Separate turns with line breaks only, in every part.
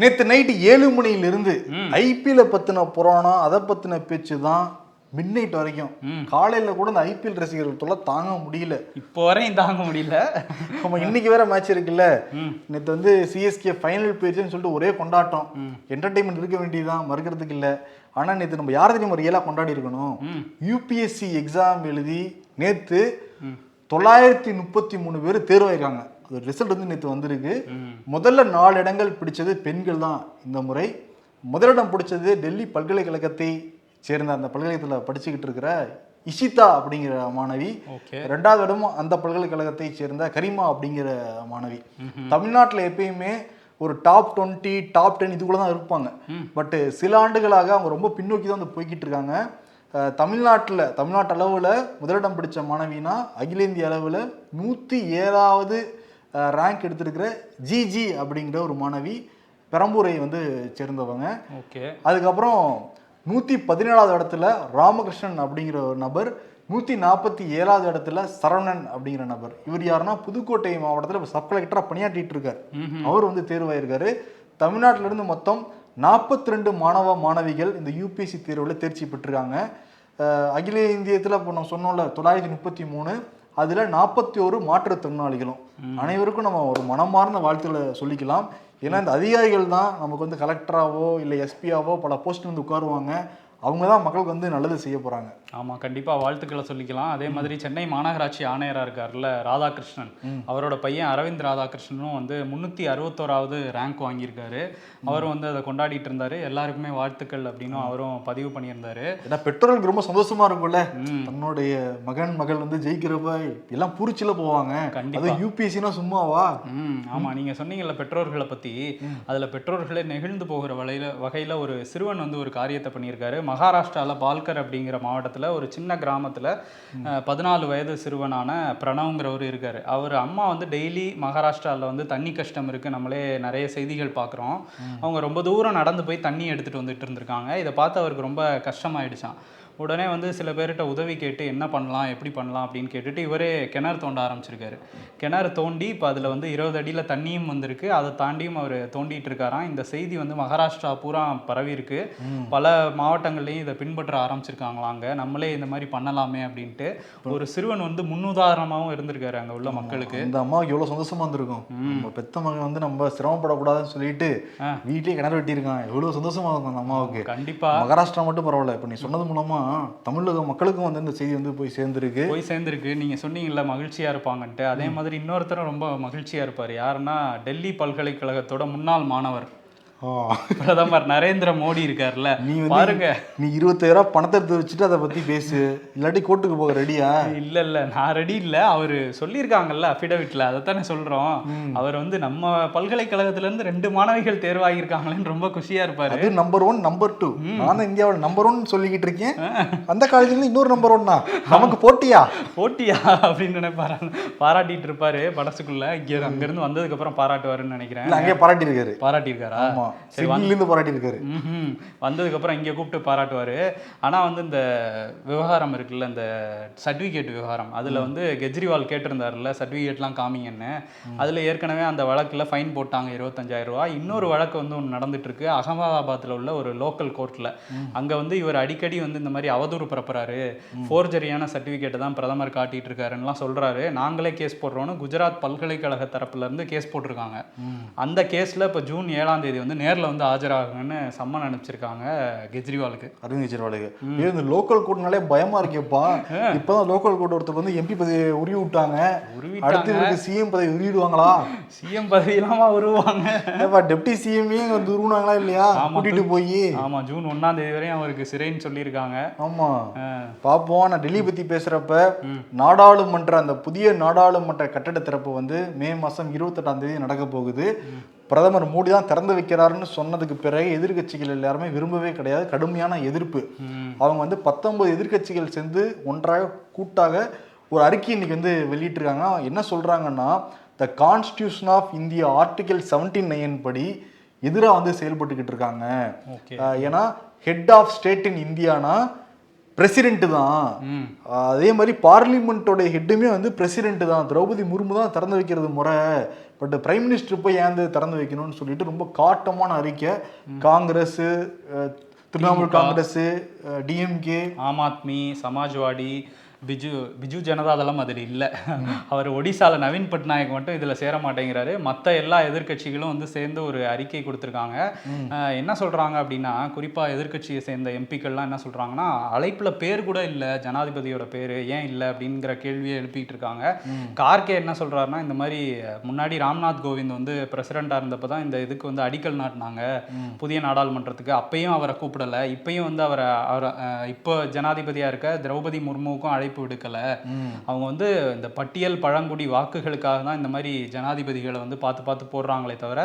நேத்து நைட்டு ஏழு மணியிலிருந்து ஐபிஎல் பத்தின புராணம் அதை பத்தின பேச்சு தான் மிட் நைட் வரைக்கும் காலையில கூட இந்த ஐபிஎல் ரசிகர்கள் தொல்லை தாங்க முடியல.
இப்போ வரையும் தாங்க முடியல.
நம்ம இன்னைக்கு வேற மேட்ச் இருக்குல்ல. நேத்து வந்து சிஎஸ்கே ஃபைனல் போயிடுச்சுன்னு சொல்லிட்டு ஒரே கொண்டாட்டம். என்டர்டைன்மெண்ட் இருக்க வேண்டியதுதான் மறுக்கிறதுக்கு இல்ல. ஆனா நேத்து நம்ம யார் தெரியுமா ரியலா கொண்டாடி இருக்கணும்? யூபிஎஸ்சி எக்ஸாம் எழுதி நேத்து தொள்ளாயிரத்தி முப்பத்தி மூணு பேர் தேர்வாயிருக்காங்க. ரிசல்ட் வந்து நேத்து வந்திருக்கு. முதல்ல நாலு இடங்கள் பிடிச்சது பெண்கள் தான் இந்த முறை. முதலிடம் பிடிச்சது டெல்லி பல்கலைக்கழகத்தை சேர்ந்த அந்த பல்கலைக்கழகத்தில் படிச்சுக்கிட்டு இருக்கிற இஷிதா அப்படிங்கிற மாணவி. ரெண்டாவது இடம் அந்த பல்கலைக்கழகத்தை சேர்ந்த கரிமா அப்படிங்கிற மாணவி. தமிழ்நாட்டில் எப்பயுமே ஒரு டாப் டுவெண்ட்டி டாப் டென் இதுக்குள்ள தான் இருப்பாங்க. பட் சில ஆண்டுகளாக அவங்க ரொம்ப பின்னோக்கி தான் வந்து போய்கிட்டு இருக்காங்க. தமிழ்நாட்டுல தமிழ்நாட்டு அளவுல முதலிடம் பிடிச்ச மாணவினா அகில இந்திய அளவுல நூத்தி ஏழாவது ரேங்க் எடுத்திருக்கிற ஜிஜி அப்படிங்கிற ஒரு மாணவி பெரம்பூரை வந்து சேர்ந்தவங்க.
ஓகே.
அதுக்கப்புறம் நூற்றி பதினேழாவது இடத்துல ராமகிருஷ்ணன் அப்படிங்கிற ஒரு நபர் நூற்றி நாற்பத்தி ஏழாவது இடத்துல சரவணன் அப்படிங்கிற நபர். இவர் யாருன்னா புதுக்கோட்டை மாவட்டத்தில் சப் கலெக்டராக பணியாற்றிட்டு இருக்கார். அவர் வந்து தேர்வாயிருக்காரு. தமிழ்நாட்டில இருந்து மொத்தம் நாற்பத்தி ரெண்டு மாணவ மாணவிகள் இந்த யூபிஎஸ்சி தேர்வில் தேர்ச்சி பெற்றிருக்காங்க. அகில இந்தியத்தில் இப்போ நம்ம சொன்னோம்ல தொள்ளாயிரத்தி முப்பத்தி மூணு அதில் நாற்பத்தி ஒரு மாற்றுத்திறனாளிகளும் அனைவருக்கும் நம்ம ஒரு மனமார்ந்த வாழ்த்துக்களை சொல்லிக்கலாம். ஏன்னா இந்த அதிகாரிகள் தான் நமக்கு வந்து கலெக்டராவோ இல்லை எஸ்பியாவோ பல போஸ்ட் வந்து உட்காருவாங்க. அவங்க தான் மக்களுக்கு வந்து நல்லது செய்ய போகிறாங்க
ஆமா கண்டிப்பா வாழ்த்துக்களை சொல்லிக்கலாம். அதே மாதிரி சென்னை மாநகராட்சி ஆணையரா இருக்கார்ல ராதாகிருஷ்ணன். அவரோட பையன் அரவிந்த் ராதாகிருஷ்ணனும் வந்து முன்னூத்தி அறுபத்தோராவது ரேங்க் வாங்கியிருக்காரு. அவரும் வந்து அதை கொண்டாடிட்டு இருந்தாரு. எல்லாருக்குமே வாழ்த்துக்கள் அப்படின்னு அவரும் பதிவு பண்ணியிருந்தாரு.
ஏன்னா பெற்றோர்களுக்கு ரொம்ப சந்தோஷமா இருக்கும்ல. தன்னுடைய மகன் மகள் வந்து ஜெயிக்கிறப்ப எல்லாம் பூரிச்சில போவாங்க.
கண்டிப்பா.
அது யூபிஎஸ்சினா சும்மாவா?
ம் ஆமா. நீங்க சொன்னீங்கல்ல பெற்றோர்களை பத்தி. அதுல பெற்றோர்களே நெகிழ்ந்து போகிற வகையில வகையில ஒரு சிறுவன் வந்து ஒரு காரியத்தை பண்ணியிருக்காரு. மகாராஷ்டிரால பால்கர் அப்படிங்கிற மாவட்டத்துல ஒரு சின்ன கிராமத்துல பதினாலு வயது சிறுவனான பிரணவ்ங்கிறவர் இருக்காரு. அவர் அம்மா வந்து டெய்லி மகாராஷ்டிரால வந்து தண்ணி கஷ்டம் இருக்கு. நம்மளே நிறைய செய்திகள் பார்க்குறோம் அவங்க ரொம்ப தூரம் நடந்து போய் தண்ணி எடுத்துட்டு வந்துட்டு இருந்திருக்காங்க. இதை பார்த்து அவருக்கு ரொம்ப கஷ்டமாயிடுச்சான் உடனே வந்து சில பேர்கிட்ட உதவி கேட்டு என்ன பண்ணலாம் எப்படி பண்ணலாம் அப்படின்னு கேட்டுட்டு இவரே கிணறு தோண்ட ஆரம்பிச்சிருக்காரு. கிணறு தோண்டி இப்போ அதில் வந்து இருபது அடியில் தண்ணியும் வந்திருக்கு. அதை தாண்டியும் அவர் தோண்டிட்டு இருக்காராம். இந்த செய்தி வந்து மகாராஷ்டிரா பூரா பரவி இருக்கு. பல மாவட்டங்கள்லையும் இதை பின்பற்ற ஆரம்பிச்சிருக்காங்களாம் அங்க. நம்மளே இந்த மாதிரி பண்ணலாமே அப்படின்ட்டு ஒரு சிறுவன் வந்து முன்னுதாரணமாகவும் இருந்திருக்காரு அங்கே உள்ள மக்களுக்கு.
இந்த அம்மாவுக்கு எவ்வளவு சந்தோஷமா இருந்திருக்கும். நம்ம பெத்த மகன் வந்து நம்ம சிரமப்படக்கூடாதுன்னு சொல்லிட்டு வீட்லயே கிணறு வெட்டியிருக்கான். எவ்வளவு சந்தோஷமா இருக்கும் அந்த அம்மாவுக்கு.
கண்டிப்பா.
மகாராஷ்டிரா மட்டும் பரவாயில்ல. இப்ப நீ சொன்னது மூலமா தமிழக மக்களுக்கும் வந்து இந்த செய்தி வந்து போய் சேர்ந்திருக்கு.
போய் சேர்ந்துருக்கு. நீங்க சொன்னீங்கல்ல மகிழ்ச்சியா இருப்பாங்கன்ட்டு. அதே மாதிரி இன்னொருத்தரும் ரொம்ப மகிழ்ச்சியா இருப்பார். யாருன்னா டெல்லி பல்கலைக்கழகத்தோட முன்னாள் மாணவர். பிரதமர் நரேந்திர மோடி இருக்கார்ல
நீ
பாருங்க.
நீ இருபத்தாயிரம் ரூபாய் பணத்தை எடுத்து வச்சுட்டு அதை பத்தி பேசு. இல்லாட்டி கோர்ட்டுக்கு போக ரெடியா?
இல்ல இல்ல நான் ரெடி இல்ல. அவரு சொல்லியிருக்காங்கல்ல அஃபிடவிட்ல அதைத்தானே சொல்றோம். அவர் வந்து நம்ம பல்கலைக்கழகத்துல இருந்து ரெண்டு மாணவிகள் தேர்வாகியிருக்காங்களேன்னு ரொம்ப குஷியா இருப்பாரு.
அது நம்பர் ஒன் நம்பர் டூ நான் இந்தியாவில் நம்பர் ஒன் சொல்லிக்கிட்டு இருக்கேன். அந்த காலேஜ்ல இன்னொரு நம்பர் ஒன்னா நமக்கு போட்டியா?
போட்டியா அப்படின்னு நினைப்பாரு. பாராட்டிட்டு இருப்பாரு படசுக்குள்ள இங்க அங்க இருந்து வந்ததுக்கு அப்புறம் பாராட்டுவாருன்னு நினைக்கிறேன்.
அங்கேயே பாராட்டி இருக்காரு
பாராட்டியிருக்காரா?
ஆமா.
சரி
சிட்னில இருந்து பாராட்டி இருக்காரு.
வந்ததுக்கப்புறம் இங்கே கூப்பிட்டு பாராட்டுவார். ஆனால் வந்து இந்த விவகாரம் இருக்குல்ல இந்த சர்டிஃபிகேட் விவகாரம் அதில் வந்து கெஜ்ரிவால் கேட்டிருந்தாருல்ல சர்டிஃபிகேட்லாம் காமிங்கன்னு. அதில் ஏற்கனவே அந்த வழக்கில் ஃபைன் போட்டாங்க இருபத்தஞ்சாயிரம் ரூபாய். இன்னொரு வழக்கு வந்து ஒன்று நடந்துட்டு இருக்கு அகமதாபாத்தில் உள்ள ஒரு லோக்கல் கோர்ட்டில் அங்கே வந்து இவர் அடிக்கடி வந்து இந்த மாதிரி அவதூறு பரப்புறாரு. ஃபோர்ஜரியான சர்டிஃபிகேட்டை தான் பிரதமர் காட்டிட்டு இருக்காருன்னுலாம் சொல்றாரு. நாங்களே கேஸ் போடுறோன்னு குஜராத் பல்கலைக்கழக தரப்புல இருந்து கேஸ் போட்டிருக்காங்க. அந்த கேஸ்ல இப்போ ஜூன் ஏழாம் தேதி வந்து நேர்ல வந்து ஆஜராகுங்கன்னு சம்மன் அனுப்பிச்சிருக்காங்க கெஜ்ரிவாலுக்கு.
அரவிந்த் கெஜ்ரிவாலுக்கு இந்த லோக்கல் கோர்ட்னாலே பயமா இருக்கேப்பா. இப்பதான் லோக்கல் கோர்ட் ஒருத்தர் வந்து எம்பி பதவி உருவி விட்டாங்க. அடுத்து சிஎம் பதவி உருவிடுவாங்களா?
சிஎம் பதவியெல்லாமா வருவாங்க
ஏப்பா டெப்டி சிஎம்ஏ வந்து உருவினாங்களா இல்லையா? கூட்டிட்டு போய்.
ஆமா ஜூன் ஒண்ணாம் தேதி வரையும் அவருக்கு சிறைன்னு சொல்லியிருக்காங்க.
ஆமா. பாப்போம் நான் டெல்லி பத்தி பேசுறப்ப நாடாளுமன்ற அந்த புதிய நாடாளுமன்ற கட்டட திறப்பு வந்து மே மாசம் இருபத்தெட்டாம் தேதி நடக்க போகுது. பிரதமர் மோடி தான் திறந்து வைக்கிறாருன்னு சொன்னதுக்கு பிறகு எதிர்க்கட்சிகள் எல்லாருமே விரும்பவே கிடையாது. கடுமையான எதிர்ப்பு. அவங்க வந்து பத்தொன்பது எதிர்க்கட்சிகள் சேர்ந்து ஒன்றாக கூட்டாக ஒரு அறிக்கை இன்னைக்கு வந்து வெளியிட்டிருக்காங்க. என்ன சொல்றாங்கன்னா the constitution of India article seventy nine படி எதிராக வந்து செயல்பட்டுக்கிட்டு இருக்காங்க. ஏன்னா ஹெட் ஆஃப் ஸ்டேட் இன் இந்தியானா பிரசிடென்ட் தான். அதே மாதிரி பார்லிமெண்ட்டோட ஹெட்டுமே வந்து பிரசிடென்ட் தான். திரௌபதி முர்மு தான் திறந்து வைக்கிறது முறை. பட் பிரைம் மினிஸ்டர் போய் ஏன் வந்து திறந்து வைக்கணும்னு சொல்லிட்டு ரொம்ப காட்டமான அறிக்கை. காங்கிரஸ் திரிணாமுல் காங்கிரஸ் டிஎம்கே.
ஆம் ஆத்மி சமாஜ்வாடி பிஜு பிஜு ஜனதாதளம் அதில் இல்லை. அவர் ஒடிசால நவீன் பட்நாயக் மட்டும் இதில் சேர மாட்டேங்கிறாரு. மற்ற எல்லா எதிர்க்கட்சிகளும் வந்து சேர்ந்து ஒரு அறிக்கை கொடுத்துருக்காங்க. என்ன சொல்கிறாங்க அப்படின்னா குறிப்பாக எதிர்க்கட்சியை சேர்ந்த எம்பிக்கள்லாம் என்ன சொல்கிறாங்கன்னா அழைப்பில் பேர் கூட இல்லை ஜனாதிபதியோட பேர் ஏன் இல்லை? அப்படிங்கிற கேள்வியை எழுப்பிட்டு இருக்காங்க கார்கே என்ன சொல்கிறாருன்னா இந்த மாதிரி முன்னாடி ராம்நாத் கோவிந்த் வந்து பிரசிடெண்ட்டாக இருந்தப்போ தான் இந்த இதுக்கு வந்து அடிக்கல் நாட்டினாங்க. புதிய நாடாளுமன்றத்துக்கு. அப்பயும் அவரை கூப்பிடல. இப்பயும் வந்து அவரை அவரை இப்போ ஜனாதிபதியா இருக்க திரௌபதி முர்முவுக்கும் அழைப்பு விடுக்கல அவங்க வந்து இந்த பட்டியல் பழங்குடி வாக்குகளுக்காக தான் இந்த மாதிரி ஜனாதிபதிகளை வந்து பார்த்து பார்த்து போடுறாங்களே தவிர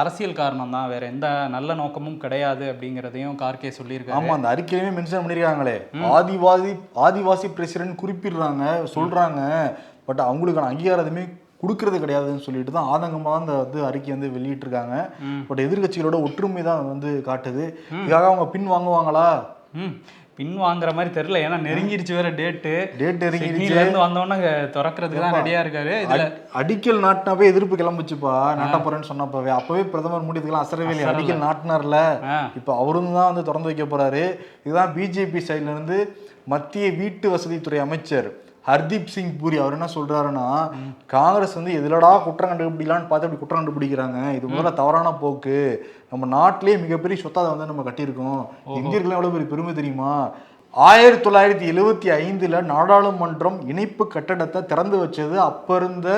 அரசியல் காரணம் தான். வேற எந்த நல்ல நோக்கமும் கிடையாது அப்படிங்கிறதையும் கார்கே சொல்லியிருக்காரு.
ஆமா அந்த அறிக்கையிலுமே மென்ஷன் பண்ணிருக்காங்களே ஆதிவாசி ஆதிவாசி பிரசிடென்ட் குறிப்பிடுறாங்க சொல்றாங்க. பட் அவங்களுக்கான அங்கீகாரம் எதுவுமே கொடுக்கறது கிடையாதுன்னு சொல்லிட்டு தான் ஆதங்கமாக அந்த வந்து அறிக்கை வந்து வெளியிட்டிருக்காங்க. பட் எதிர்க்கட்சிகளோட ஒற்றுமை தான் வந்து காட்டுது. இதுக்காக அவங்க பின் வாங்குவாங்களா?
பின் வாங்குற மாதிரி தெரியல. ஏன்னா நெருங்கிருச்சு வேற டேட்டு
டேட் நெருங்கிடுச்சு
வந்தோடனே திறக்கிறதுக்கு தான் ரெடியா இருக்காரு.
அடிக்கல் நாட்டினாவே எதிர்ப்பு கிளம்புச்சுப்பா. நாட்ட போறேன்னு சொன்னப்பவே. அப்பவே பிரதமர் மோடி இதுக்கெல்லாம் அசரவே இல்லை அடிக்கல் நாட்டினார்ல. இப்போ அவரும் தான் வந்து திறந்து வைக்க போறாரு. இதுதான் பிஜேபி சைட்ல இருந்து மத்திய வீட்டு வசதித்துறை அமைச்சர். ஹர்தீப் சிங் பூரி அவர் என்ன சொல்றாருன்னா காங்கிரஸ் வந்து எதுலடா குற்றம் கண்டுபிடிக்கலான்னு பார்த்து அப்படி குற்றம் கண்டுபிடிக்கிறாங்க. இது முதல்ல தவறான போக்கு. நம்ம நாட்டிலேயே மிகப்பெரிய சொத்தை வந்து நம்ம கட்டியிருக்கோம். இந்தியர்கள் எவ்வளவு பெரிய பெருமை தெரியுமா? ஆயிரத்தி தொள்ளாயிரத்தி எழுவத்தி ஐந்துல நாடாளுமன்றம் இணைப்பு கட்டடத்தை திறந்து வச்சது அப்ப இருந்த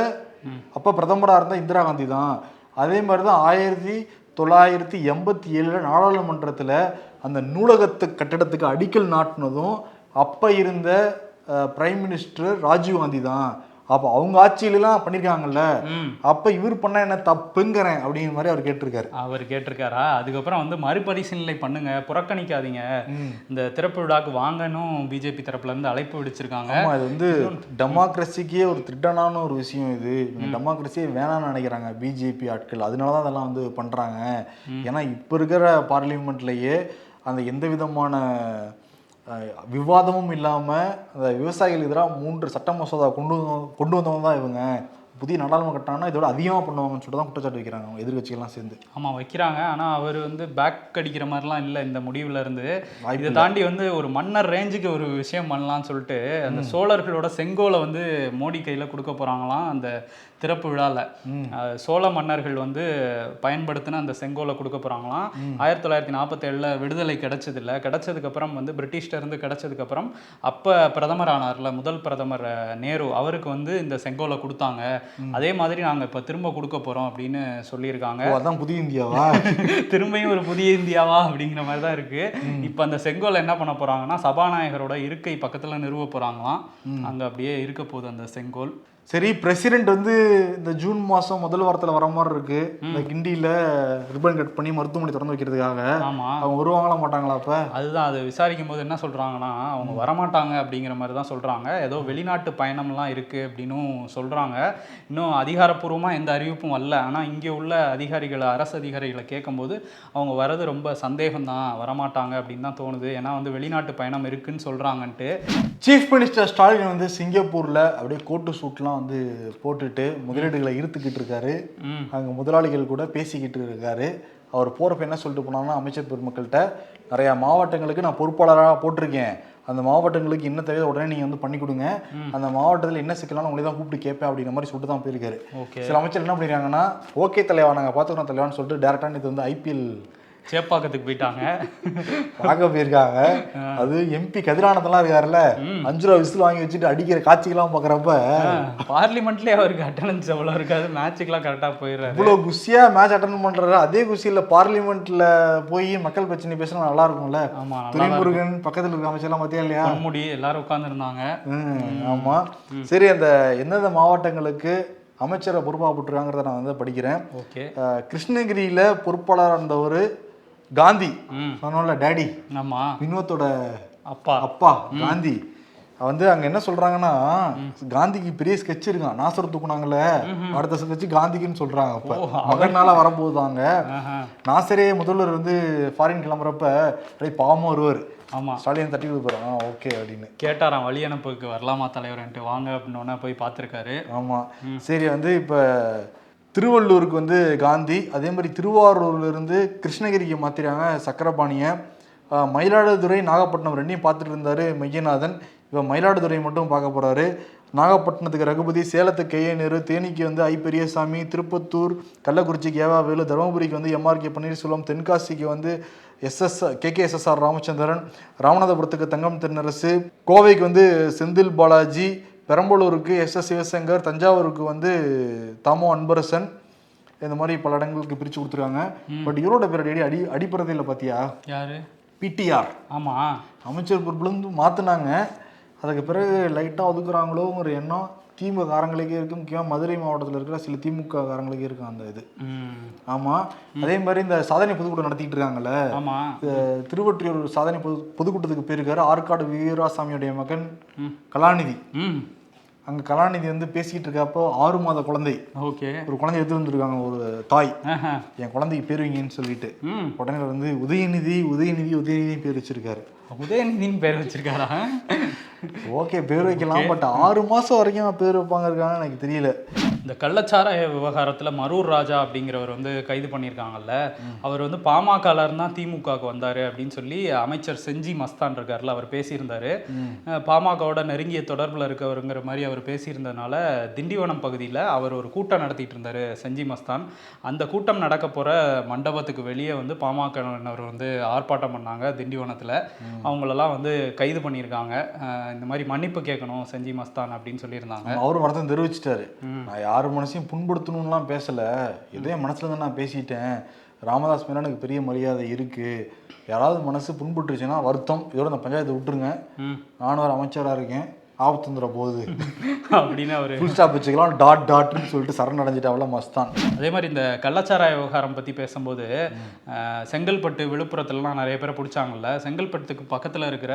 அப்ப பிரதமரா இருந்த இந்திரா காந்தி தான். அதே மாதிரி தான் ஆயிரத்தி தொள்ளாயிரத்தி எண்பத்தி ஏழுல நாடாளுமன்றத்துல அந்த நூலகத்து கட்டடத்துக்கு அடிக்கல் நாட்டினதும் அப்ப இருந்த பிரைம் மினிஸ்டர் ராஜீவ் காந்தி தான் அப்போ அவங்க ஆட்சியிலலாம் பண்ணியிருக்காங்கல்ல அப்ப இவர் பண்ண என்ன தப்புங்கிறேன் அப்படிங்கிற மாதிரி அவர் கேட்டிருக்காரு.
அவர் கேட்டிருக்காரா? அதுக்கப்புறம் வந்து மறுபரிசீலனை பண்ணுங்க. புறக்கணிக்காதீங்க. இந்த திறப்பு விழாக்கு வாங்கணும் பிஜேபி தரப்புல இருந்து அழைப்பு விடுச்சிருக்காங்க.
இது வந்து டெமோக்ரஸிக்கே ஒரு திருட்டனான ஒரு விஷயம் இது. டெமோக்ரஸியே வேணாம்னு நினைக்கிறாங்க பிஜேபி ஆட்கள். அதனால தான் அதெல்லாம் வந்து பண்றாங்க. ஏன்னா இப்போ இருக்கிற பார்லிமெண்ட்லயே அந்த எந்த விதமான விவாதமும் இல்லாம அந்த விவசாயிகள் எதிராக மூன்று சட்ட மசோதா கொண்டு வந்து- கொண்டு வந்தவங்க தான் இவங்க. புதிய நாடாளுமன்ற கட்டினாங்கன்னா இதோட அதிகமாக பண்ணுவாங்கன்னு சொல்லிட்டு தான் குற்றச்சாட்டு வைக்கிறாங்க அவங்க எதிர்கட்சிகள்லாம் சேர்ந்து.
ஆமா வைக்கிறாங்க. ஆனா அவர் வந்து பேக் அடிக்கிற மாதிரிலாம் இல்லை இந்த முடிவுல இருந்து. இதை தாண்டி வந்து ஒரு மன்னர் ரேஞ்சுக்கு ஒரு விஷயம் பண்ணலாம்னு சொல்லிட்டு அந்த சோழர்களோட செங்கோலை வந்து மோடி கையில கொடுக்க போறாங்களாம். அந்த திறப்பு விழால. அஹ் சோழ மன்னர்கள் வந்து பயன்படுத்தின அந்த செங்கோலை கொடுக்க போறாங்களாம். ஆயிரத்தி தொள்ளாயிரத்தி நாற்பத்தேழுல விடுதலை கிடைச்சது இல்ல கிடைச்சதுக்கு அப்புறம் வந்து பிரிட்டிஷ்ட இருந்து கிடைச்சதுக்கு அப்புறம் அப்ப பிரதமர் ஆனார்ல முதல் பிரதமர் நேரு அவருக்கு வந்து இந்த செங்கோலை கொடுத்தாங்க. அதே மாதிரி நாங்க இப்ப திரும்ப கொடுக்க போறோம் அப்படின்னு சொல்லியிருக்காங்க.
அதான் புதிய இந்தியாவா?
திரும்பியும் ஒரு புதிய இந்தியாவா அப்படிங்கிற மாதிரி தான் இருக்கு. இப்போ அந்த செங்கோலை என்ன பண்ண போறாங்கன்னா சபாநாயகரோட இருக்கை பக்கத்துல நிறுவ போறாங்களாம். அங்க அப்படியே இருக்க போகுது அந்த செங்கோல்.
சரி பிரசிடென்ட் வந்து இந்த ஜூன் மாசம் முதல் வாரத்துல வர மாதிரி இருக்கு. இந்த கிண்டியில ரிப்பன் கட் பண்ணி மருத்துவமனை திறந்து வைக்கிறதுக்காக.
ஆமா.
அவங்க வருவாங்களா மாட்டாங்களா அப்ப?
அதுதான் அது விசாரிக்கும் போது என்ன சொல்றாங்கன்னா அவங்க வரமாட்டாங்க அப்படிங்கிற மாதிரி தான் சொல்றாங்க. ஏதோ வெளிநாட்டு பயணம்லாம் இருக்கு அப்படின்னும் சொல்றாங்க. இன்னும் அதிகாரப்பூர்வமா எந்த அறிவிப்பும் வரல. ஆனா இங்கே உள்ள அதிகாரிகளை அரசு அதிகாரிகளை கேட்கும்போது அவங்க வர்றது ரொம்ப சந்தேகம் தான் வரமாட்டாங்க அப்படின்னு தான் தோணுது. ஏன்னா வந்து வெளிநாட்டு பயணம் இருக்குன்னு சொல்றாங்கன்ட்டு.
சீஃப் மினிஸ்டர் ஸ்டாலின் வந்து சிங்கப்பூர்ல அப்படியே கோட்டு சூட்லாம் வந்து போட்டுட்டு முதலீடுகளை இருத்துக்கிட்டு இருக்காரு. அங்க முதலாளிகள் கூட பேசிக்கிட்டு இருக்காரு. அவர் போறப்ப என்ன சொல்லிட்டு போனாங்கன்னா அமைச்சர் பெருமக்கள்கிட்ட நிறைய மாவட்டங்களுக்கு நான் பொறுப்பாளராக போட்டிருக்கேன். அந்த மாவட்டங்களுக்கு என்ன தேவையோ உடனே நீங்க வந்து பண்ணி கொடுங்க. அந்த மாவட்டத்தில் என்ன சிக்கலாலும் உங்களை தான் கூப்பிட்டு கேட்பேன் அப்படிங்கிற மாதிரி சொல்லிட்டு தான் போயிருக்காரு. சில அமைச்சர் என்ன பண்ணிருக்காங்கன்னா ஓகே தலைவா நாங்கள் பார்த்துக்கிறோம் தலைவான்னு சொல்லிட்டு டேரக்டாக இது வந்து ஐபிஎல்
சேப்பாக்கத்துக்கு போயிட்டாங்க.
பார்க்க போயிருக்காங்க. அது எம்பி கதிரானதெல்லாம் இருக்காருல்ல அஞ்சு ரூபா விசில் வாங்கி வச்சுட்டு அடிக்கிற காட்சிகள்லாம் பார்க்குறப்ப
பார்லிமெண்ட்லேயே அவருக்கு அட்டண்டன்ஸ் எவ்வளோ இருக்காது. மேட்சுக்கெல்லாம் கரெக்டாக போயிடுறாரு.
இவ்வளோ குஷியா மேட்ச் அட்டன் பண்றாரு. அதே குஷியில் பார்லிமெண்ட்ல போய் மக்கள் பிரச்சனை பேசினா நல்லா இருக்கும்ல?
ஆமா நல்லா
துரைமுருகன் பக்கத்துல இருக்க அமைச்சர்லாம் பார்த்தியா இல்லையா?
பொன்முடி எல்லாரும் உட்காந்துருந்தாங்க
ம், ஆமா. சரி அந்த எந்தெந்த மாவட்டங்களுக்கு அமைச்சரை பொறுப்பாக போட்டுருக்காங்கிறத நான் வந்து படிக்கிறேன்.
ஓகே.
கிருஷ்ணகிரியில பொறுப்பாளராக இருந்தவர் காந்தி. சொன்னோம்ல டேடி.
ஆமா.
வினோத்தோட
அப்பா.
அப்பா காந்தி. வந்து அங்க என்ன சொல்றாங்கன்னா காந்திக்கு பெரிய ஸ்கெட்ச் இருக்கான். நாசர் தூக்குனாங்கல்ல. அடுத்த ஸ்கெட்ச் காந்திக்குன்னு சொல்றாங்க அப்ப. மகனால வரப்போதாங்க
ஆஹா.
நாசரே முதல்வர் வந்து ஃபாரின் கிளம்புறப்ப அப்படியே பாவமா வருவார்.
ஆமா.
ஸ்டாலின் தட்டி ஆ ஓகே அப்படின்னு.
கேட்டாராம் வழி அனுப்புக்கு வரலாமா தலைவர்ன்ட்டு வாங்க அப்படின்னு போய் பார்த்துருக்காரு.
ஆமா. சரி வந்து இப்ப திருவள்ளூருக்கு வந்து காந்தி அதே மாதிரி திருவாரூர்லேருந்து கிருஷ்ணகிரிக்கு மாற்றிறாங்க சக்கரபாணியை. மயிலாடுதுறை நாகப்பட்டினம் ரெண்டையும் பார்த்துட்டு இருந்தார் மெய்யநாதன். இவன் மயிலாடுதுறை மட்டும் பார்க்க போகிறாரு நாகப்பட்டினத்துக்கு ரகுபதி சேலத்துக்கு கைய நேரு தேனிக்கு வந்து ஐ பெரியசாமி திருப்பத்தூர் கள்ளக்குறிச்சிக்கு ஏவாவேலு தருமபுரிக்கு வந்து எம்ஆர்கே பன்னீர்செல்வம் தென்காசிக்கு வந்து எஸ்எஸ் கேகேஎஸ்எஸ்ஆர் ராமச்சந்திரன் ராமநாதபுரத்துக்கு தங்கம் தென்னரசு கோவைக்கு வந்து செந்தில் பாலாஜி பெரம்பலூருக்கு எஸ் எஸ் சிவசங்கர் தஞ்சாவூருக்கு வந்து தாமோ அன்பரசன் இந்த மாதிரி பல இடங்களுக்கு பிரித்து கொடுத்துருக்காங்க. பட் இவரோட பேர் அடி அடி அடிப்பறதையில் பார்த்தியா
யாரு?
பிடிஆர்.
ஆமா.
அமைச்சர் பொறுப்புலேருந்து மாற்றினாங்க அதுக்கு பிறகு லைட்டாக ஒதுக்குறாங்களோங்கிற எண்ணம் திமுக காரங்களுக்கே இருக்கு முக்கியமாக மதுரை மாவட்டத்தில் இருக்கிற சில திமுக காரங்களுக்கே இருக்கும் அந்த இது. ஆமாம் அதே மாதிரி இந்த சாதனை பொதுக்கூட்டம் நடத்திட்டு இருக்காங்கல்ல? திருவொற்றியூர் சாதனை பொது பொதுக்கூட்டத்துக்கு போயிருக்காரு ஆற்காடு வீராசாமியுடைய மகன் கலாநிதி. அங்க கலாநிதி வந்து பேசிக்கிட்டு இருக்கப்போ ஆறு மாத குழந்தை.
ஓகே.
ஒரு குழந்தை எடுத்து வந்திருக்காங்க ஒரு தாய். என் குழந்தைக்கு பேர் வைங்கன்னு சொல்லிட்டு. உடனே வந்து உதயநிதி உதயநிதி உதயநிதி பேர் வச்சிருக்காரு.
உதயநிதின்னு பேர் வச்சிருக்காரா?
ஓகே பேர் வைக்கலாம். பட் ஆறு மாசம் வரைக்கும் பேர் வைப்பாங்க இருக்கான்னு எனக்கு தெரியல.
இந்த கள்ளச்சாராய விவகாரத்துல மரூர் ராஜா அப்படிங்கிறவர் வந்து கைது பண்ணியிருக்காங்கல்ல அவர் வந்து பாமகல இருந்தா திமுகவுக்கு வந்தாரு அப்படின்னு சொல்லி அமைச்சர் செஞ்சி மஸ்தான் இருக்கார்ல அவர் பேசியிருந்தாரு. பாமகவோட நெருங்கிய தொடர்புல இருக்கவருங்கிற மாதிரி அவர் பேசியிருந்ததுனால திண்டிவனம் பகுதியில் அவர் ஒரு கூட்டம் நடத்திட்டு இருந்தாரு செஞ்சி மஸ்தான். அந்த கூட்டம் நடக்க போற மண்டபத்துக்கு வெளியே வந்து பாமகவினர் வந்து ஆர்ப்பாட்டம் பண்ணாங்க திண்டிவனத்துல. அவங்களெல்லாம் வந்து கைது பண்ணியிருக்காங்க. இந்த மாதிரி மன்னிப்பு கேட்கணும் செஞ்சி மஸ்தான் அப்படின்னு சொல்லியிருந்தாங்க.
அவரும் வருத்தம் தெரிவிச்சிட்டாரு நான் யார் மனசையும் புண்படுத்தணும்லாம் பேசல. ஏதோ என் மனசுல இருந்து நான் பேசிட்டேன். ராமதாஸ் மேல எனக்கு பெரிய மரியாதை இருக்கு. யாராவது மனசு புண்பட்டுருச்சுன்னா வருத்தம். இதோட இந்த பஞ்சாயத்தை விட்டுருங்க. நானும் ஒரு அமைச்சரா இருக்கேன். ஆபத்து போகுது
அப்படின்னு அவர்
ஃபுல் ஸ்டாப் வச்சுக்கலாம். டாட் டாட்னு சொல்லிட்டு சரண் அடைஞ்சிட்டாவில மஸ்தான்.
அதே மாதிரி இந்த கள்ளச்சாராய விவகாரம் பற்றி பேசும்போது செங்கல்பட்டு விழுப்புரத்துலலாம் நிறைய பேரை பிடிச்சாங்கல்ல. செங்கல்பட்டுக்கு பக்கத்தில் இருக்கிற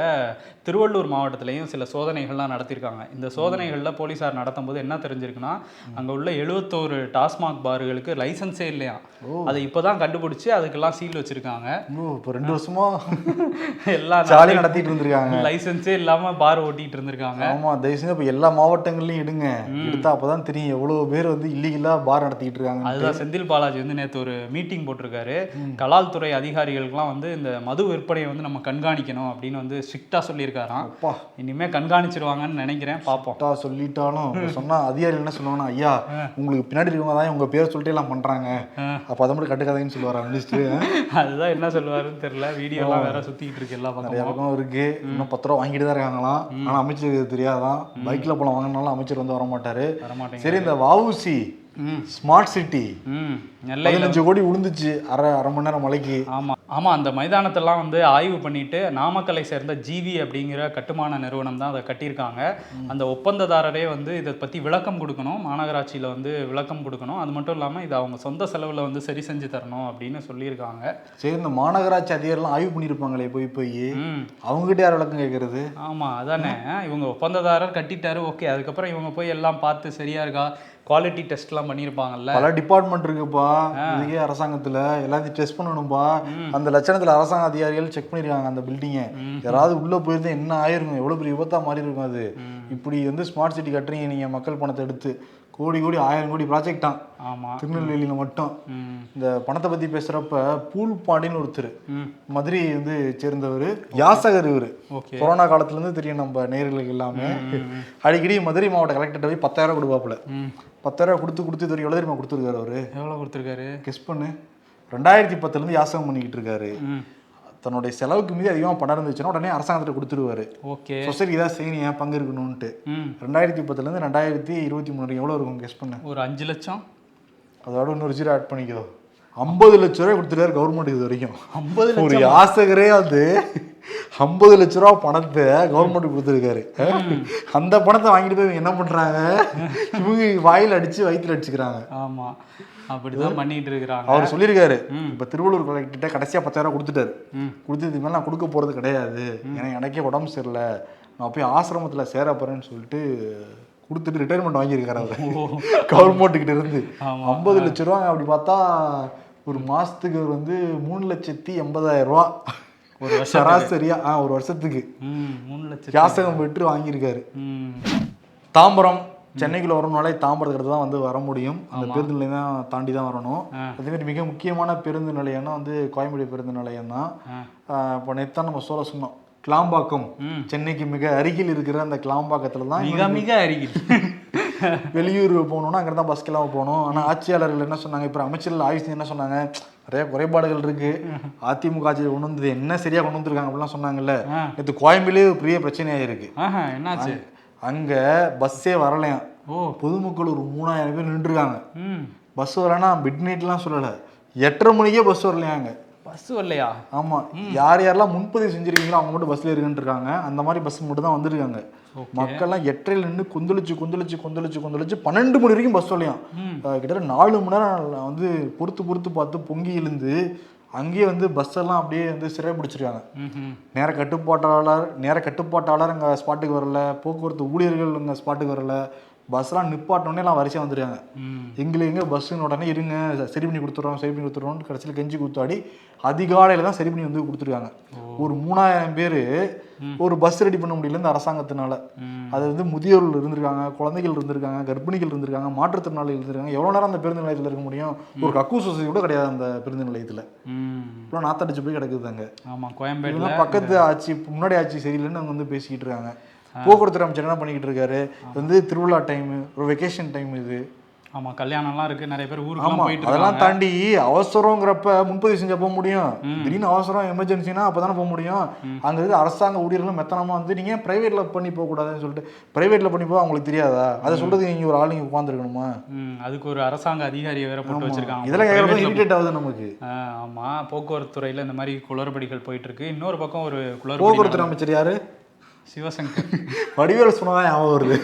திருவள்ளூர் மாவட்டத்திலையும் சில சோதனைகள்லாம் நடத்தியிருக்காங்க இந்த சோதனைகளில் போலீஸார் நடத்தும் போது என்ன தெரிஞ்சிருக்குன்னா அங்கே உள்ள எழுபத்தோரு டாஸ்மாக் பார்களுக்கு லைசன்ஸே இல்லையா. அதை இப்போ தான் கண்டுபிடிச்சி அதுக்கெல்லாம் சீல் வச்சுருக்காங்க.
இப்போ ரெண்டு வருஷமா?
எல்லாம்
ஜாலியாக நடத்திட்டு இருந்திருக்காங்க.
லைசன்ஸே இல்லாமல் பார் ஓட்டிகிட்டு இருந்திருக்காங்க.
ஆமா தயவு செஞ்சு இப்போ எல்லா மாவட்டங்கள்லையும் எடுங்க. எடுத்தா அப்பதான் தெரியும். எவ்வளவு பேர் வந்து இல்லீகலா பார் நடத்திட்டு இருக்காங்க
அதுதான் செந்தில் பாலாஜி வந்து நேற்று ஒரு மீட்டிங் போட்டிருக்காரு. கலால் துறை அதிகாரிகளுக்கெல்லாம் வந்து இந்த மது விற்பனையை வந்து நம்ம கண்காணிக்கணும் அப்படின்னு வந்து ஸ்ட்ரிக்டாக சொல்லியிருக்காராம்.
அப்பா.
இனிமே கண்காணிச்சிருவாங்கன்னு நினைக்கிறேன். பார்ப்போம்
சொல்லிட்டாலும் இப்ப சொன்னா அதிகாரிகள் என்ன சொல்லுவாங்கன்னா ஐயா உங்களுக்கு பின்னாடி இருக்கவங்க தான் உங்க பேரை சொல்லிட்டு எல்லாம் பண்றாங்க. அப்ப அதை மட்டும் கட்டுக்காதீங்கன்னு சொல்லுவாரா மினிஸ்டர்
அதுதான் என்ன சொல்லுவாருன்னு தெரியல. வீடியோலாம் வேற சுத்திட்டு இருக்கு எல்லா
பக்கம் இருக்கு. இன்னும் பத்து ரூபா வாங்கிட்டு தான் இருக்காங்களாம். ஆனா அமைச்சருக்கு இது தெரியாதான். பைக்ல போல வாங்கினாலும் அமைச்சர் வந்து வர மாட்டாரு
வரமாட்டேங்க
சரி இந்த வவுசி ஸ்மார்ட் சிட்டி பதினஞ்சு கோடி விழுந்துச்சு அரை அரை மணி நேரம் மலைக்கு.
ஆமா. ஆமா அந்த மைதானத்தெல்லாம் வந்து ஆய்வு பண்ணிட்டு நாமக்கலை சேர்ந்த ஜிவி அப்படிங்கிற கட்டுமான நிறுவனம் தான் அதை கட்டியிருக்காங்க. அந்த ஒப்பந்ததாரரே வந்து இதை பத்தி விளக்கம் கொடுக்கணும். மாநகராட்சியில வந்து விளக்கம் கொடுக்கணும். அது மட்டும் இல்லாம இது அவங்க சொந்த செலவுல வந்து சரி செஞ்சு தரணும் அப்படின்னு சொல்லியிருக்காங்க.
சரி இந்த மாநகராட்சி அதிகாரிலாம் ஆய்வு பண்ணியிருப்பாங்களே போய் போய். அவங்ககிட்ட யார் விளக்கம் கேட்கறது?
ஆமா அதானே. இவங்க ஒப்பந்ததாரர் கட்டிட்டாரு ஓகே. அதுக்கப்புறம் இவங்க போய் எல்லாம் பார்த்து சரியா இருக்கா? குவாலிட்டி டெஸ்ட்லாம் பண்ணியிருப்பாங்கல்ல
பல டிபார்ட்மெண்ட் இருக்குப்பா. இதுக்கே அரசாங்கத்துல எல்லாத்தையும் டெஸ்ட் பண்ணணும்பா. அந்த லட்சணத்துல அரசாங்க அதிகாரிகள் செக் பண்ணிருக்காங்க அந்த பில்டிங்கை யாராவது உள்ள போயிருந்தா என்ன ஆயிருக்கும்? எவ்வளவு பெரிய விபத்தா மாறி இருக்கும் அது இப்படி வந்து ஸ்மார்ட் சிட்டி கட்டுறீங்க நீங்க மக்கள் பணத்தை எடுத்து கோடி கோடி ஆயிரம் கோடி ப்ராஜெக்டான்
ஆமா.
திருநெல்வேலியில மட்டும். இந்த பணத்தை பத்தி பேசுறப்ப பூல் பாண்டின்னு ஒருத்தர்.
ம்.
மதுரையை வந்து சேர்ந்தவர் யாசகர் இவரு. கொரோனா காலத்துல இருந்து தெரியும் நம்ம நேர்களுக்கு எல்லாமே. அடிக்கடி மதுரை மாவட்ட கலெக்டர்கிட்ட போய் பத்தாயிரம் கொடுப்பாப்புல. பத்தாயிரம் கொடுத்து கொடுத்து இது எவ்வளவு தெரியுமா கொடுத்துருக்காரு அவரு?
எவ்வளோ கொடுத்துருக்காரு?
கெஸ் பண்ணு. ரெண்டாயிரத்தி பத்துலேருந்து யாசகம் பண்ணிக்கிட்டு இருக்காரு. தன்னுடைய செலவுக்கு மீறி அதிகமாக பணம் இருந்துச்சுன்னா உடனே அரசாங்கத்தில் கொடுத்துருவாரு.
ஓகே.
சொசைட்டி தான் செய்யணும் ஏன் பங்கு இருக்கணும்ன்ட்டு. ரெண்டாயிரத்தி பத்துலேருந்து ரெண்டாயிரத்தி இருபத்தி மூணு எவ்வளோ இருக்கும் கெஸ் பண்ணு.
ஒரு அஞ்சு லட்சம்?
அதோட இன்னொரு ஜீரோ ஆட் பண்ணிக்கோ. ஐம்பது லட்ச ரூபாய் கொடுத்துருக்காரு கவர்மெண்ட் இது வரைக்கும்.
ஐம்பது
ஒரு யாசகரே வந்து ஐம்பது லட்ச ரூபா பணத்தை கவர்மெண்ட் கொடுத்துருக்காரு. அந்த பணத்தை வாங்கிட்டு போய் என்ன பண்றாங்க? இவங்க வாயில் அடிச்சு வயிற்றுல அடிச்சுக்கிறாங்க.
ஆமா. அப்படிதான் பண்ணிட்டு இருக்கிறாங்க
அவர் சொல்லியிருக்காரு. இப்ப திருவள்ளூர் கலெக்டர்கிட்ட கடைசியா பத்தாயிரம் கொடுத்துட்டாரு. கொடுத்ததுக்கு மேல நான் கொடுக்க போறது கிடையாது. ஏன்னா எனக்கே உடம்பு சரியில்லை. நான் போய் ஆசிரமத்தில் சேர போறேன்னு சொல்லிட்டு கொடுத்துட்டு ரிட்டையர்மெண்ட் வாங்கியிருக்காரு அவர். கவர்மெண்ட்டுக்கிட்ட இருந்து. ஐம்பது லட்ச ரூபா அப்படி பார்த்தா ஒரு மாசத்துக்கு அவர் வந்து மூணு லட்சத்தி எண்பதாயிரம் ரூபா.
ஒரு வருஷம்
சராசரியா ஆ ஒரு வருஷத்துக்கு.
மூணு லட்சம்
யாசகம் பெற்று வாங்கியிருக்காரு. தாம்பரம் சென்னைக்குள்ள வரணும்னாலே தாம்பரத்துக்கு தான் வந்து வர முடியும். அந்த பேருந்து நிலையம் தான் தாண்டி தான் வரணும்.
ஆ.
அதே மாதிரி மிக முக்கியமான பேருந்து நிலையம்னா வந்து கோயம்பேடு பேருந்து நிலையம் தான். இப்போ நேற்று நம்ம சொல்ல சொன்னோம். கிளாம்பாக்கம். சென்னைக்கு மிக அருகில் இருக்கிற அந்த கிளாம்பாக்கத்துல தான்
மிக மிக அருகில்.
வெளியூர் போகணும்னா அங்கே தான் பஸ்க்கெல்லாம் போகணும். ஆனால் ஆட்சியாளர்கள் என்ன சொன்னாங்க? இப்போ அமைச்சர்கள் ஆயுஷ் என்ன சொன்னாங்க. நிறைய குறைபாடுகள் இருக்கு. அதிமுக ஆட்சியில் கொண்டு வந்தது என்ன சரியா கொண்டு வந்திருக்காங்க அப்படிலாம் சொன்னாங்கல்ல. நேற்று கோயம்பேலே ஒரு பெரிய பிரச்சனையாக இருக்கு
என்னாச்சு?
அங்க பஸ்ஸே வரலையாம்
ஓ.
பொதுமக்கள் ஒரு மூணாயிரம் பேர் நின்றுருக்காங்க.
ம்.
பஸ் வரலன்னா மிட் நைட்லாம் சொல்லலை. எட்டரை மணிக்கே பஸ் வரலையாங்க
பஸ் வரலையா?
ஆமா. யார் யாரெல்லாம் முன்பதிவு செஞ்சிருக்கீங்களோ அவங்க மட்டும் பஸ்ல இருக்குன்னு இருக்காங்க அந்த மாதிரி பஸ் மட்டும் தான் வந்திருக்காங்க. மக்கள்லாம் எட்டரையில் நின்று கொந்தளிச்சு கொந்தளிச்சு கொந்தளிச்சு கொந்தளிச்சு பன்னெண்டு மணி வரைக்கும் பஸ் வரலையாம் கிட்டத்தட்ட நாலு மணி நேரம் வந்து பொறுத்து பொறுத்து பார்த்து பொங்கி எழுந்து அங்கேயே வந்து பஸ் எல்லாம் அப்படியே வந்து சிறை பிடிச்சிருக்காங்க. நேர கட்டுப்பாட்டாளர் நேர கட்டுப்பாட்டாளர் அங்கே ஸ்பாட்டுக்கு வரல போக்குவரத்து ஊழியர்கள் அங்கே ஸ்பாட்டுக்கு வரல பஸ்லாம் நிப்பாட்டோன்னே எல்லாம் வரிசையாக வந்துருக்காங்க
ம்.
எங்களுக்கு எங்கே பஸ்ஸுன்னு உடனே இருங்க சரி பண்ணி கொடுத்துட்றோம் சரி பண்ணி கொடுத்துட்றோம்னு கடைசியில் கெஞ்சி கொடுத்தாடி அதிகாலையில் தான் சரி பண்ணி வந்து கொடுத்துருக்காங்க. ஒரு மூணாயிரம் பேர் ஒரு பஸ் ரெடி பண்ண முடியல இந்த அரசாங்கத்தினால. அது வந்து முதியோர்கள் இருந்திருக்காங்க குழந்தைகள் இருந்திருக்காங்க கர்ப்பிணிகள் இருந்திருக்காங்க மாற்றுத்திறனாளிகள் இருந்திருக்காங்க. எவ்வளோ நேரம் அந்த பேருந்து நிலையத்தில் இருக்க முடியும்? ஒரு கக்கூ சொசைட்டி கூட கிடையாது அந்த பேருந்து நிலையத்தில். இவ்வளோ நாத்தடிச்சு போய் கிடக்குது அங்கே.
ஆமா கோயம்பேடுல
இவங்க பக்கத்து ஆட்சி முன்னாடி ஆட்சி சரியில்லைன்னு அவங்க வந்து பேசிக்கிட்டு இருக்காங்க. போக்குவரத்து அமைச்சர் என்ன பண்ணிக்கிட்டு இருக்காரு வந்து திருவிழா டைம் ஒரு வெக்கேஷன் டைம் இது.
ஆமா கல்யாணம்லாம் இருக்கு. நிறைய பேர் ஊருக்குலாம்
ஆமா
போயிட்டு
அதெல்லாம் தாண்டி அவசரங்கிறப்ப முன்பதிவு செஞ்சா போக முடியும். திடீர்னு அவசரம் எமர்ஜென்சினா அப்பதானே போக முடியும். அங்க இருக்க அரசாங்க ஊழியர்களும் மெத்தனமா வந்து நீங்க பிரைவேட்ல பண்ணி போக கூடாதுன்னு சொல்லிட்டு பிரைவேட்ல பண்ணி போக அவங்களுக்கு தெரியாதா? அதை சொல்றது நீங்க ஒரு ஆள் நீங்க உட்காந்துருக்கணுமா
அதுக்கு ஒரு அரசாங்க அதிகாரியை வேற போட்டு வச்சிருக்காங்க.
இதெல்லாம் கேட்கறது இரிட்டேட் ஆகுது நமக்கு.
ஆமா போக்குவரத்து துறையில இந்த மாதிரி குளறுபடிகள் போயிட்டு இருக்கு. இன்னொரு பக்கம் ஒரு குளறுபடி
போக்குவரத்து அமைச்சர் யாரு?
சிவசங்கர்.
வடிவேல் சொன்னதான் ஞாபகம் வருது.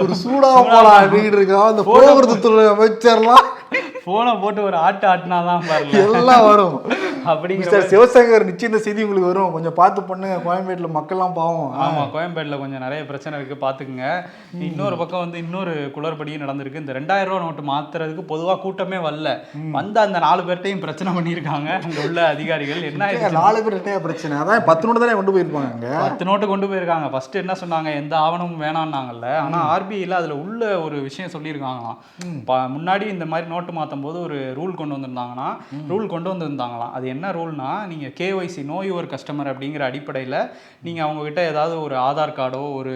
ஒரு சூடா போலாம் அப்படின்னு இருக்கா? அந்த போக்குவரத்து துறை அமைச்சர்லாம்.
போனை போட்டு ஒரு ஆட்டு ஆட்டினாதான் பாருங்க
எல்லாம் வரும்.
அப்படிங்கிற
மிஸ்டர் சிவசங்கர் நிச்சயம் இந்த செய்தி உங்களுக்கு வரும். கொஞ்சம் பார்த்து பண்ணுங்க. கோயம்பேட்டுல மக்கள்லாம் பாவம்.
ஆமா கோயம்பேடுல கொஞ்சம் நிறைய பிரச்சனை இருக்கு. பாத்துக்குங்க இன்னொரு பக்கம் வந்து இன்னொரு குளறுபடியும் நடந்திருக்கு. இந்த ரெண்டாயிரம் ரூபா நோட்டு மாத்துறதுக்கு பொதுவா கூட்டமே வரல. வந்த அந்த நாலு பேர்ட்டையும் பிரச்சனை பண்ணியிருக்காங்க. அங்க உள்ள அதிகாரிகள். என்ன
நாலு பேர் என்ன பிரச்சனை? அதான் பத்து நோட்டு தானே கொண்டு போயிருப்பாங்க
பத்து நோட்டு கொண்டு போயிருக்காங்க. ஃபர்ஸ்ட் என்ன சொன்னாங்க? எந்த ஆவணமும் வேணாம்னாங்கல்ல. ஆனா ஆர்பிஐல அதுல உள்ள ஒரு விஷயம் சொல்லியிருக்காங்களாம். முன்னாடி இந்த மாதிரி நோட்டு மாத்தும் போது ஒரு ரூல் கொண்டு வந்திருந்தாங்கன்னா ரூல் கொண்டு வந்திருந்தாங்களாம். அது என்ன ரூல்னா நீங்க கேஒய்சி நோ யுவர் கஸ்டமர் அப்படிங்கிற அடிப்படையில நீங்க அவங்க கிட்ட ஏதாவது ஒரு ஆதார் கார்டோ ஒரு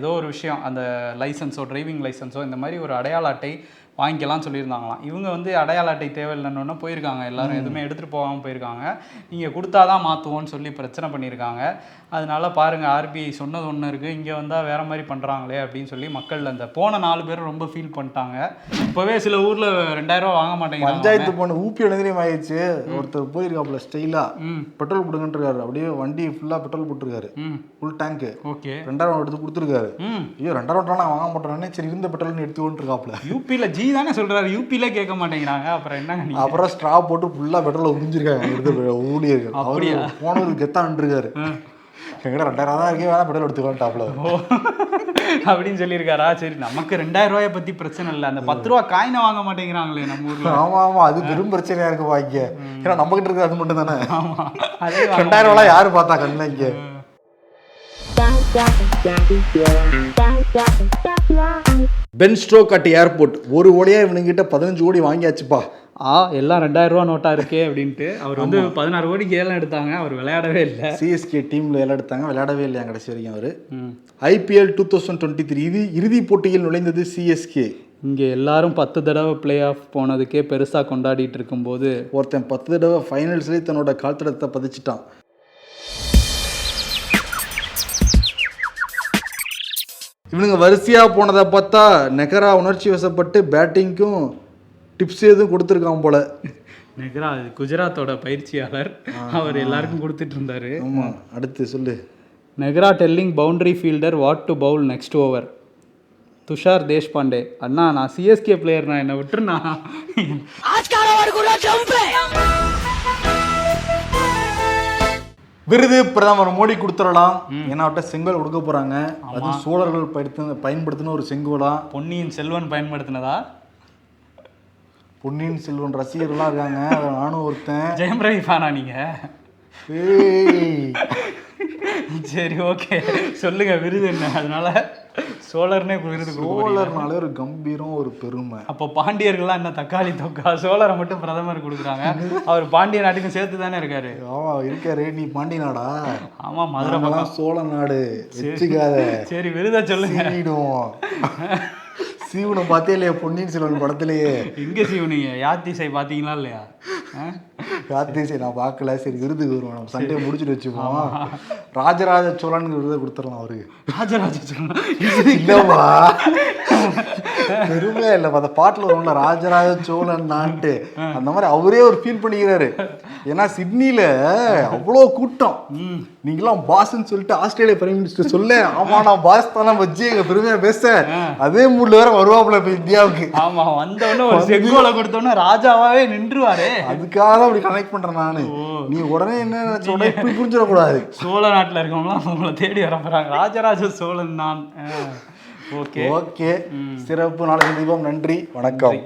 ஏதோ ஒரு விஷயம் அந்த லைசன்ஸோ டிரைவிங் லைசன்ஸோ இந்த மாதிரி ஒரு அடையாள அட்டை வாங்கிக்கலாம் சொல்லியிருந்தாங்களாம். இவங்க வந்து அடையாள அட்டை தேவையில்லைன்னு போயிருக்காங்க. எல்லாரும் எதுவுமே எடுத்துகிட்டு போகாமல் போயிருக்காங்க. நீங்கள் கொடுத்தாதான் மாற்றுவோன்னு சொல்லி பிரச்சனை பண்ணியிருக்காங்க. அதனால பாருங்க ஆர்பிஐ சொன்னது ஒன்று இருக்குது இங்கே வந்தால் வேற மாதிரி பண்ணுறாங்களே அப்படின்னு சொல்லி மக்கள் அந்த போன நாலு பேரும் ரொம்ப ஃபீல் பண்ணிட்டாங்க. இப்போவே சில ஊரில் ரெண்டாயிரம் ரூபா வாங்க மாட்டேங்கிறாங்க.
பஞ்சாயத்து பொண்ணு ஊப்பி எழுந்திரியும் ஆயிடுச்சு. ஒருத்தர் போயிருக்காப்புல ஸ்டைலா
ம்.
பெட்ரோல் போடுங்கன்னு இருக்காரு அப்படியே வண்டி ஃபுல்லா பெட்ரோல் போட்டிருக்காரு. Full tank
okay.
ரெண்டாயிரம் எடுத்து கொடுத்துருக்காரு. ஐயோ ரெண்டாயிரம் நான் வாங்க மாட்டேன்னு சரி இருந்த பெட்ரோல் எடுத்துக்கிட்டு இருக்காப்புல
யூபியில் ஜி தானே சொல்கிறாரு யூபியில் கேட்க மாட்டேங்கிறாங்க. அப்புறம் நீங்க?
அப்புறம் ஸ்ட்ரா போட்டு ஃபுல்லா பெட்ரோல் உறிஞ்சிருக்காங்க. ஊழியர்கள். அவரு? போனது எங்கிட்ட ரெண்டாயிரம் தான் இருக்கே வேணா பெட்ரோல் எடுத்துக்கலான்ட்டாப்ல
ஓ. அப்படின்னு சொல்லியிருக்காரா? சரி நமக்கு ரெண்டாயிரம் ரூபாயை பத்தி பிரச்சனை இல்லை. அந்த பத்து ரூபா காயினை வாங்க மாட்டேங்கிறாங்களே நம்ம ஊர்ல.
ஆமா ஆமா அது பெரும் பிரச்சனையா இருக்கு பாக்கிய. ஏன்னா நம்ம கிட்ட இருக்கிறது அது மட்டும் தானே?
ஆமா அதே வாங்க
ரெண்டாயிரம் ரூபாய் யாரு பார்த்தா கண்ணு இங்க? பென் ஸ்ட்ரோக் அட் ஏர்போர்ட் ஒரு ஓடியா இவனுங்கிட்ட பதினஞ்சு கோடி வாங்கியாச்சுப்பா.
ஆ எல்லாம் ரெண்டாயிரம் ரூபா நோட்டா இருக்கே அப்படின்ட்டு அவர் வந்து பதினாறு கோடிக்கு ஏலம் எடுத்தாங்க. அவர் விளையாடவே இல்லை.
சிஎஸ்கே டீம்ல எல்லாம் எடுத்தாங்க. விளையாடவே இல்லையா கடைசி வரைக்கும் அவரு? IPL two thousand twenty three இது இறுதி போட்டியில் நுழைந்தது சிஎஸ்கே
இங்க எல்லாரும் பத்து தடவை பிளே ஆஃப் போனதுக்கே பெருசா கொண்டாடிட்டு இருக்கும்போது
ஒருத்தன் பத்து தடவை ஃபைனல்ஸ்லேயே தன்னோட கால்தடத்தை பதிச்சிட்டான். இவனுங்க வரிசையா போனதை பார்த்தா நெகரா உணர்ச்சி வசப்பட்டு பேட்டிங்க்கும் டிப்ஸ் எதுவும் கொடுத்துருக்கான் போல.
நெக்ரா குஜராத்தோட பயிற்சியாளர். அவர் எல்லாருக்கும் கொடுத்துட்டு இருந்தாரு
ஆமா அடுத்து சொல்லு.
Nehra telling boundary fielder what to bowl next over Tushar Deshpande. அண்ணா நான் சிஎஸ்கே பிளேயர் நான் என்னை விட்டுருண்ணா
விருது பிரதமர் மோடி கொடுத்துடலாம். ஏன்னா அவர்கிட்ட செங்கோல் கொடுக்க போறாங்க. அது சோழர்கள் பயன்படுத்தின ஒரு செங்கோலா.
பொன்னியின் செல்வன் பயன்படுத்தினதா?
பொன்னியின் செல்வன் ரசிகர்கள்லாம் இருக்காங்க. அதுல நானும் ஒருத்தன்.
ஜெயம் ரவி ஃபேனா நீங்க?
ஏய்.
சரி ஓகே சொல்லுங்க விருது என்ன? அதனால சோழர்னே விருது.
சோழர்னாலே ஒரு கம்பீரம் ஒரு பெருமை.
அப்போ பாண்டியர்கள்லாம் என்ன தக்காளி தொக்கா? சோழரை மட்டும் பிரதமர் கொடுக்குறாங்க. அவர் பாண்டிய நாட்டுக்கும் சேர்த்து தானே இருக்காரு.
ஆமா இருக்காரு. நீ பாண்டி நாடா?
ஆமா மதுரை
சோழ நாடு.
சரி. விருதை சொல்லுங்க.
சீவனை பார்த்தே இல்லையா பொன்னியின் செல்வன் படத்திலேயே?
எங்க சிவனிங்க யாத்திசை பாத்தீங்களா இல்லையா?
சரி நான் பார்க்கல. சரி விருதுக்கு வருவோம் நம்ம சண்டையை முடிச்சுட்டு வச்சுப்போம். ராஜராஜ சோழன் விருதை கொடுத்துடலாம் அவருக்கு
ராஜராஜ சோழன்.
இல்லவா பெருமையா இல்ல அந்த பாட்டுல வரும்ல ராஜராஜ சோழன் நான்ட்டு. அந்த மாதிரி அவரே ஒரு ஃபீல் பண்ணிக்கிறாரு. ஏன்னா சிட்னில அவ்வளோ கூட்டம். நீங்களாம் பாஸ்ன்னு சொல்லிட்டு ஆஸ்திரேலியா பிரைம் மினிஸ்டர் சொல்ல ஆமா நான் பாஸ் தானே வச்சு எங்க பெருமையா பேச. அதே மூட்ல வேற வருவாப்புல இப்ப இந்தியாவுக்கு.
ஆமா வந்த உடனே ஒரு செங்கோலை கொடுத்த உடனே ராஜாவாவே நின்றுவாரு.
அதுக்காக தான் அப்படி கனெக்ட் பண்றேன் நானு. நீ உடனே என்ன நினைச்ச இப்படி புரிஞ்சிடக்கூடாது.
சோழ நாட்டுல இருக்கவங்களாம் உங்களை தேடி வர போறாங்க. ராஜராஜ சோழன் நான். ஓகே.
ஓகே. சிறப்பு நாளைக்கு தீபம். நன்றி. வணக்கம்.